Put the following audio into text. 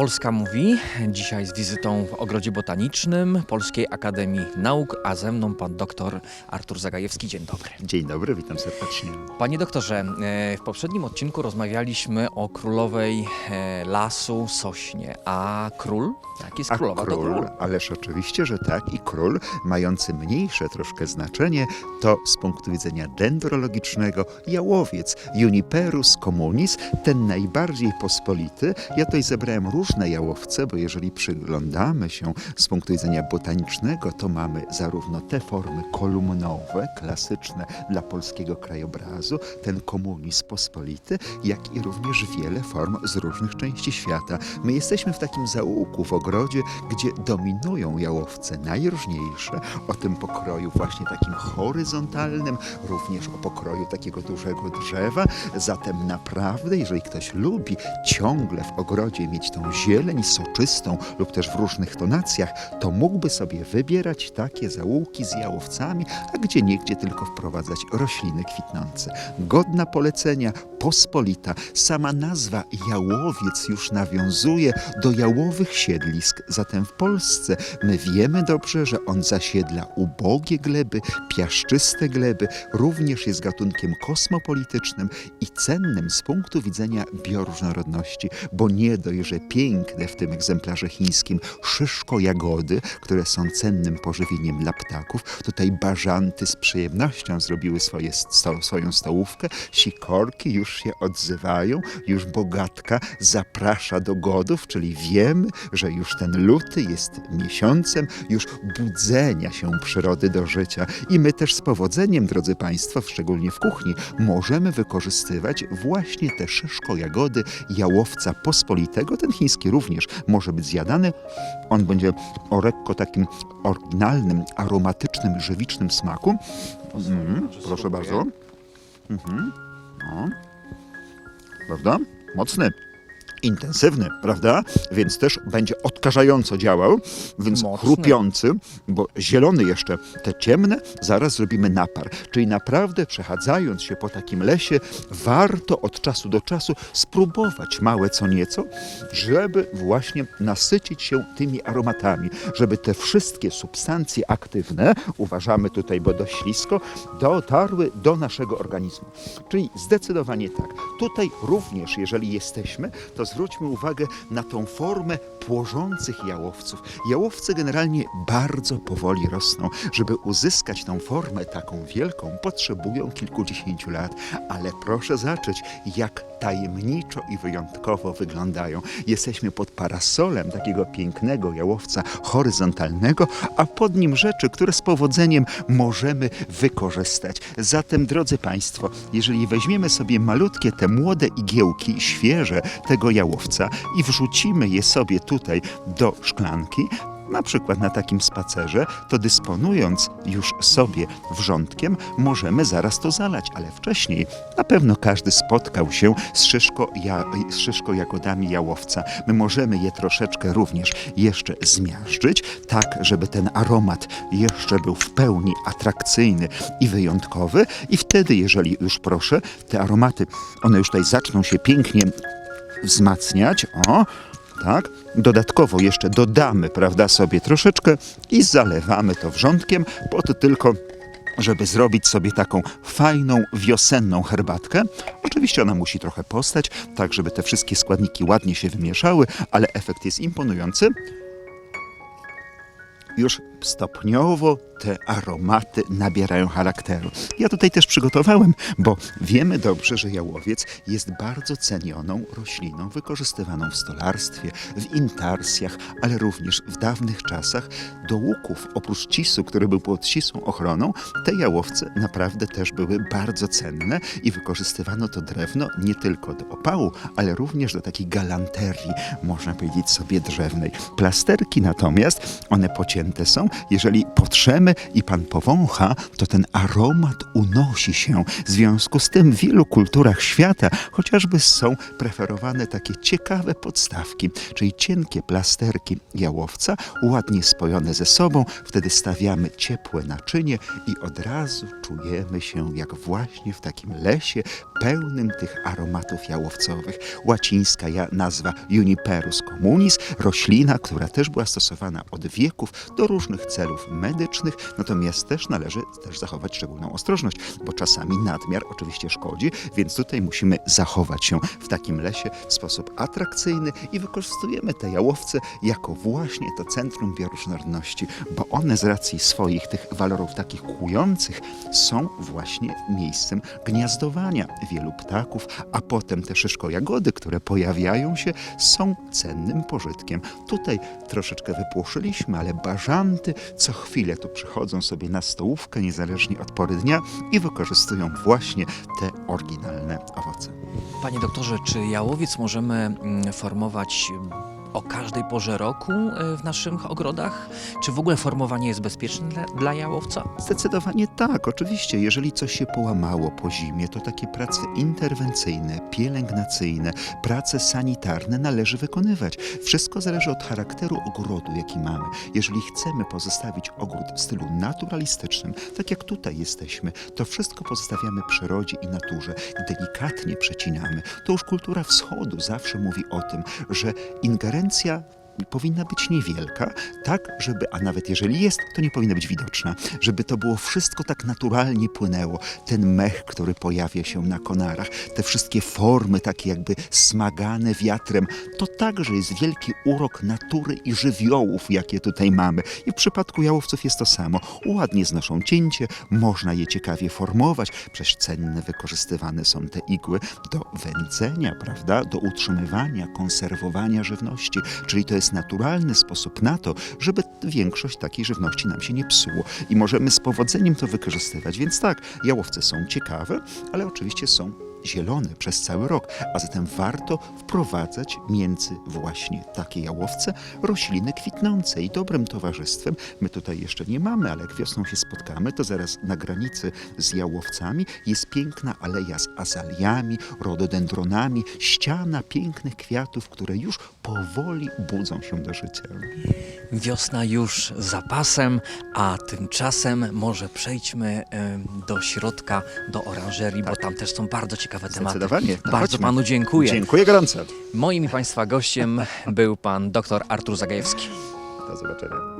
Polska mówi. Dzisiaj z wizytą w Ogrodzie Botanicznym Polskiej Akademii Nauk, a ze mną pan doktor Artur Zagajewski. Dzień dobry. Dzień dobry, witam serdecznie. Panie doktorze, e, w poprzednim odcinku rozmawialiśmy o królowej e, lasu Sośnie, a król? Jak jest A królowa, król, król. ależ oczywiście, że tak, i król, mający mniejsze troszkę znaczenie, to z punktu widzenia dendrologicznego jałowiec Juniperus communis, ten najbardziej pospolity. Ja tutaj zebrałem różne jałowce, bo jeżeli przyglądamy się z punktu widzenia botanicznego, to mamy zarówno te formy kolumnowe, klasyczne dla polskiego krajobrazu, ten komunizm pospolity, jak i również wiele form z różnych części świata. My jesteśmy w takim zaułku w ogrodzie, gdzie dominują jałowce najróżniejsze, o tym pokroju właśnie takim horyzontalnym, również o pokroju takiego dużego drzewa. Zatem naprawdę, jeżeli ktoś lubi ciągle w ogrodzie mieć tą zieleń soczystą lub też w różnych tonacjach, to mógłby sobie wybierać takie zaułki z jałowcami, a gdzie niegdzie tylko wprowadzać rośliny kwitnące. Godna polecenia, pospolita. Sama nazwa jałowiec już nawiązuje do jałowych siedlisk. Zatem w Polsce my wiemy dobrze, że on zasiedla ubogie gleby, piaszczyste gleby, również jest gatunkiem kosmopolitycznym i cennym z punktu widzenia bioróżnorodności, bo nie dość, że piękne w tym egzemplarze chińskim szyszko jagody, które są cennym pożywieniem dla ptaków. Tutaj bażanty z przyjemnością zrobiły swoje sto, swoją stołówkę. Sikorki już się odzywają, już bogatka zaprasza do godów, czyli wiemy, że już ten luty jest miesiącem już budzenia się przyrody do życia. I my też z powodzeniem, drodzy Państwo, szczególnie w kuchni, możemy wykorzystywać właśnie te szyszko jagody jałowca pospolitego. Ten chiński również może być zjadany. On będzie o lekko takim oryginalnym, aromatycznym, żywicznym smaku. Mhm, proszę bardzo. Mhm. No. Prawda? Mocny. Intensywny, prawda? Więc też będzie odkażająco działał, więc Mocny. chrupiący, bo zielony jeszcze, te ciemne, zaraz zrobimy napar. Czyli naprawdę przechadzając się po takim lesie, warto od czasu do czasu spróbować małe co nieco, żeby właśnie nasycić się tymi aromatami, żeby te wszystkie substancje aktywne, uważamy tutaj, bo dość ślisko, dotarły do naszego organizmu. Czyli zdecydowanie tak. Tutaj również, jeżeli jesteśmy, to zwróćmy uwagę na tą formę płożących jałowców. Jałowce generalnie bardzo powoli rosną. Żeby uzyskać tą formę taką wielką, potrzebują kilkudziesięciu lat, ale proszę zacząć, jak tajemniczo i wyjątkowo wyglądają. Jesteśmy pod parasolem takiego pięknego jałowca horyzontalnego, a pod nim rzeczy, które z powodzeniem możemy wykorzystać. Zatem, drodzy Państwo, jeżeli weźmiemy sobie malutkie te młode igiełki, świeże tego jałowca i wrzucimy je sobie tutaj do szklanki, na przykład na takim spacerze, to dysponując już sobie wrzątkiem, możemy zaraz to zalać, ale wcześniej na pewno każdy spotkał się z szyszko, ja, z szyszko jagodami jałowca. My możemy je troszeczkę również jeszcze zmiażdżyć, tak żeby ten aromat jeszcze był w pełni atrakcyjny i wyjątkowy. I wtedy, jeżeli już proszę, te aromaty, one już tutaj zaczną się pięknie wzmacniać, o, tak? Dodatkowo jeszcze dodamy, prawda, sobie troszeczkę i zalewamy to wrzątkiem, po to tylko, żeby zrobić sobie taką fajną, wiosenną herbatkę. Oczywiście ona musi trochę postać, tak żeby te wszystkie składniki ładnie się wymieszały, ale efekt jest imponujący. Już stopniowo te aromaty nabierają charakteru. Ja tutaj też przygotowałem, bo wiemy dobrze, że jałowiec jest bardzo cenioną rośliną, wykorzystywaną w stolarstwie, w intarsjach, ale również w dawnych czasach do łuków. Oprócz cisu, który był pod ścisłą ochroną, te jałowce naprawdę też były bardzo cenne i wykorzystywano to drewno nie tylko do opału, ale również do takiej galanterii, można powiedzieć sobie drzewnej. Plasterki natomiast, one pocięte są, jeżeli potrzemy i pan powącha, to ten aromat unosi się. W związku z tym w wielu kulturach świata chociażby są preferowane takie ciekawe podstawki, czyli cienkie plasterki jałowca, ładnie spojone ze sobą. Wtedy stawiamy ciepłe naczynie i od razu czujemy się jak właśnie w takim lesie pełnym tych aromatów jałowcowych. Łacińska nazwa Juniperus communis, roślina, która też była stosowana od wieków do różnych celów medycznych, natomiast też należy też zachować szczególną ostrożność, bo czasami nadmiar oczywiście szkodzi, więc tutaj musimy zachować się w takim lesie w sposób atrakcyjny i wykorzystujemy te jałowce jako właśnie to centrum bioróżnorodności, bo one z racji swoich tych walorów takich kłujących są właśnie miejscem gniazdowania wielu ptaków, a potem te szyszko-jagody, które pojawiają się, są cennym pożytkiem. Tutaj troszeczkę wypłoszyliśmy, ale bażanty co chwilę tu przychodzą sobie na stołówkę, niezależnie od pory dnia i wykorzystują właśnie te oryginalne owoce. Panie doktorze, czy jałowiec możemy mm, formować o każdej porze roku e, w naszych ogrodach? Czy w ogóle formowanie jest bezpieczne dla, dla jałowca? Zdecydowanie tak, oczywiście. Jeżeli coś się połamało po zimie, to takie prace interwencyjne, pielęgnacyjne, prace sanitarne należy wykonywać. Wszystko zależy od charakteru ogrodu, jaki mamy. Jeżeli chcemy pozostawić ogród w stylu naturalistycznym, tak jak tutaj jesteśmy, to wszystko pozostawiamy przyrodzie i naturze i delikatnie przecinamy. To już kultura wschodu zawsze mówi o tym, że ingerencja konkurencja powinna być niewielka, tak, żeby, a nawet jeżeli jest, to nie powinna być widoczna, żeby to było wszystko tak naturalnie płynęło. Ten mech, który pojawia się na konarach, te wszystkie formy takie jakby smagane wiatrem, to także jest wielki urok natury i żywiołów, jakie tutaj mamy. I w przypadku jałowców jest to samo. Ładnie znoszą cięcie, można je ciekawie formować, przecież cenne wykorzystywane są te igły do wędzenia, prawda, do utrzymywania, konserwowania żywności, czyli to jest naturalny sposób na to, żeby większość takiej żywności nam się nie psuło i możemy z powodzeniem to wykorzystywać. Więc tak, jałowce są ciekawe, ale oczywiście są zielone przez cały rok, a zatem warto wprowadzać między właśnie takie jałowce rośliny kwitnące i dobrym towarzystwem. My tutaj jeszcze nie mamy, ale jak wiosną się spotkamy, to zaraz na granicy z jałowcami jest piękna aleja z azaliami, rododendronami, ściana pięknych kwiatów, które już powoli budzą się do życia. Wiosna już za pasem, a tymczasem może przejdźmy do środka, do oranżerii, bo tam też są bardzo ciekawe tematy. Zdecydowanie. No Bardzo chodźmy. panu dziękuję. Dziękuję gorąco. Moim i państwa gościem był pan dr Artur Zagajewski. Do zobaczenia.